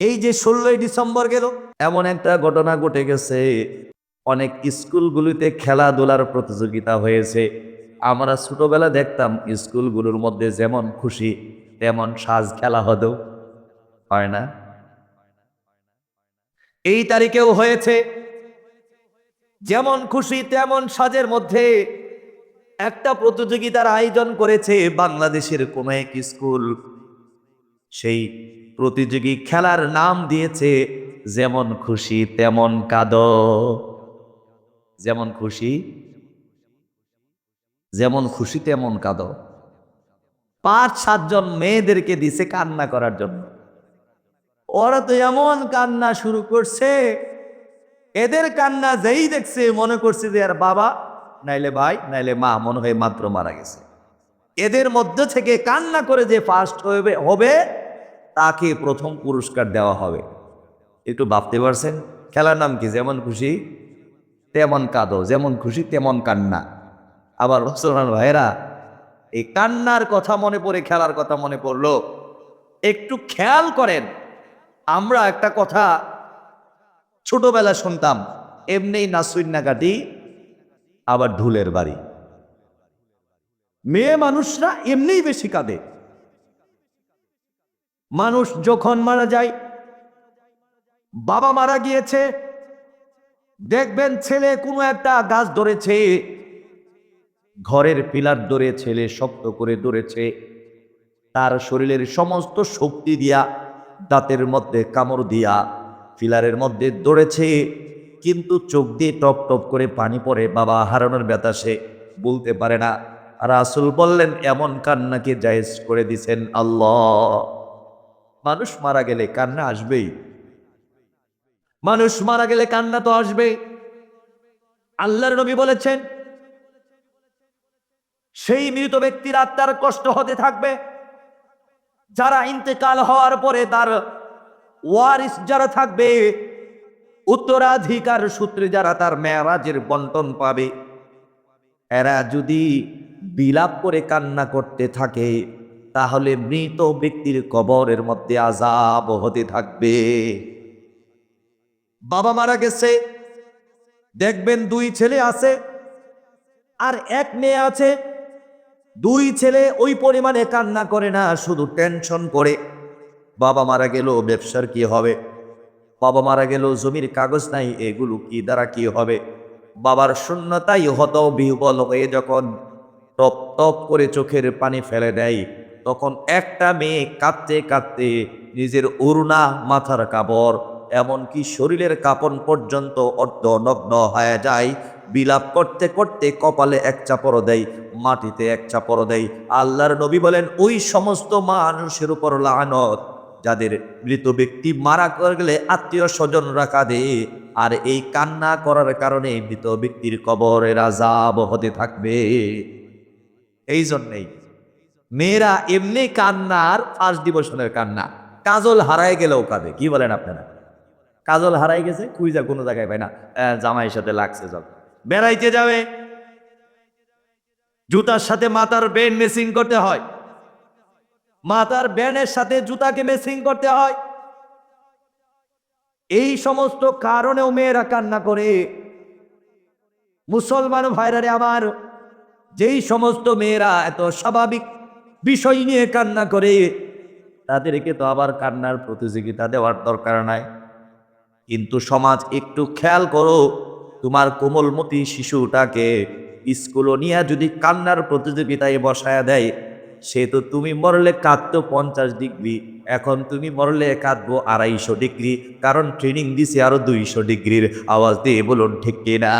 এই যে ষোলোই ডিসেম্বর গেল, এমন একটা ঘটনা ঘটে গেছে। অনেক স্কুলগুলিতে খেলাধুলার প্রতিযোগিতা হয়েছে। আমরা ছোটবেলা দেখতাম স্কুলগুলোর মধ্যে যেমন খুশি, তেমন সাজ খেলা হতো। হয় না? এই তারিখেও হয়েছে। যেমন খুশি, তেমন সাজের মধ্যে একটা প্রতিযোগিতার আয়োজন করেছে বাংলাদেশের কোন এক স্কুল। সেই প্রতিযোগী খেলার নাম দিয়েছে, যেমন খুশি, তেমন কাদ। যেমন খুশি যেমন খুশি, তেমন কাদ। পাঁচ সাতজন মেয়েদেরকে দিছে কান্না করার জন্য। ওরা তো এমন কান্না শুরু করছে, এদের কান্না যেই দেখছে, মনে করছে যে আর বাবা, নাইলে ভাই, নাইলে মা, মনে হয় মাত্র মারা গেছে। এদের মধ্যে থেকে কান্না করে যে ফার্স্ট হবে হবে তাকে প্রথম পুরস্কার দেওয়া হবে। একটু ভাবতে পারছেন? খেলার নাম কি? যেমন খুশি, তেমন কাঁদো। যেমন খুশি, তেমন কান্না। আবার মুসলমান ভাইরা এই কান্নার কথা মনে পড়ে, খেলার কথা মনে পড়ল। একটু খেয়াল করেন, আমরা একটা কথা ছোটবেলা শুনতাম, এমনি নাসুইন্না কাটি, আবার ঢুলের বাড়ি। মেয়ে মানুষরা এমনিই বেশি কাঁদে। মানুষ যখন মারা যায়, বাবা মারা গিয়েছে, দেখবেন ছেলে কোনো একটা গাছ ধরেছে, ঘরের পিলার ধরে ছেলে শক্ত করে ধরেছে, তার শরীরের সমস্ত শক্তি দিয়া, দাঁতের মধ্যে কামড় দিয়া, পিলারের মধ্যে দৌড়েছে কিন্তু চোখ দিয়ে টপ টপ করে পানি পড়ে, বাবা হারানোর ব্যথা সে বলতে পারে না। আর আসল বললেন, এমন কান্নাকে জায়েজ করে দিছেন আল্লাহ। মানুষ মারা গেলে কান্না আসবেই। মানুষ মারা গেলে কান্না তো আসবেই। আল্লাহর নবী বলেছেন, সেই মৃত ব্যক্তির আত্মার কষ্ট হতে থাকবে। যারা ইন্তেকাল হওয়ার পরে তার ওয়ারিস যারা থাকবে, উত্তরাধিকার সূত্রে যারা তার মেয়ারাজের বন্টন পাবে, এরা যদি বিলাপ করে কান্না করতে থাকে তাহলে মৃত ব্যক্তির কবরের মধ্যে আজাব হতে থাকবে। বাবা মারা গেছে, দেখবেন দুই ছেলে আছে আর এক মেয়ে আছে। দুই ছেলে ওই পরিমাণে কান্না করে না, শুধু টেনশন করে। বাবা মারা গেল, ব্যবসার কি হবে? বাবা মারা গেল, জমির কাগজ নাই, এগুলো কি দ্বারা কি হবে? বাবার শূন্যতাই হত বিহবল হয়ে যখন টপ টপ করে চোখের পানি ফেলে দেয় তখন একটা মেয়ে কাঁদতে কাঁদতে নিজের উড়না মাথার কাপড়, এমনকি শরীরের কাপড় পর্যন্ত অর্ধ নগ্ন হয়ে যায়। বিলাপ করতে করতে কপালে এক চাপড় দেয়, মাটিতে এক চাপড় দেয়। আল্লাহর নবী বলেন, ওই সমস্ত মানুষের উপর লানত, যাদের মৃত ব্যক্তি মারা গেলে আত্মীয় স্বজন রাখা দে, আর এই কান্না করার কারণে মৃত ব্যক্তির কবরের আজাব হতে থাকবে। এই জন্যেই মেয়েরা এমনি কান্নার ফার্স্ট ডিভোশনের কান্না। কাজল হারায় গেলেও কাঁদে, কি বলেন আপনারা? কাজল হারাই গেছে, কুইজা কোনো জায়গায় পায় না। জামাইয়ের সাথে লাগছে সব বেড়াইতে যাবে। জুতার সাথে মাথার ব্যান্ড মেসিং করতে হয়। মাথার ব্যানের সাথে জুতাকে মেসিং করতে হয়। এই সমস্ত কারণেও মেয়েরা কান্না করে। মুসলমান ভাইরারে আমার, যেই সমস্ত মেয়েরা এত স্বাভাবিক বিষয় নিয়ে কান্না করে। তাদেরকে তো আবার কান্নার প্রতিযোগিতা দেওয়ার দরকার নাই। কিন্তু সমাজ, একটু খেয়াল করো, তোমার কোমলমতি শিশুটাকে স্কুলও নিয়ে যদি কান্নার প্রতিযোগিতায় বসায় দেয়, সে তো তুমি মরলে কাঁদতো পঞ্চাশ ডিগ্রি, এখন তুমি মরলে কাঁদবো আড়াইশো ডিগ্রি, কারণ ট্রেনিং দিছে আরও দুইশো ডিগ্রির আওয়াজ দিয়ে বলুন, ঠিক কিনা?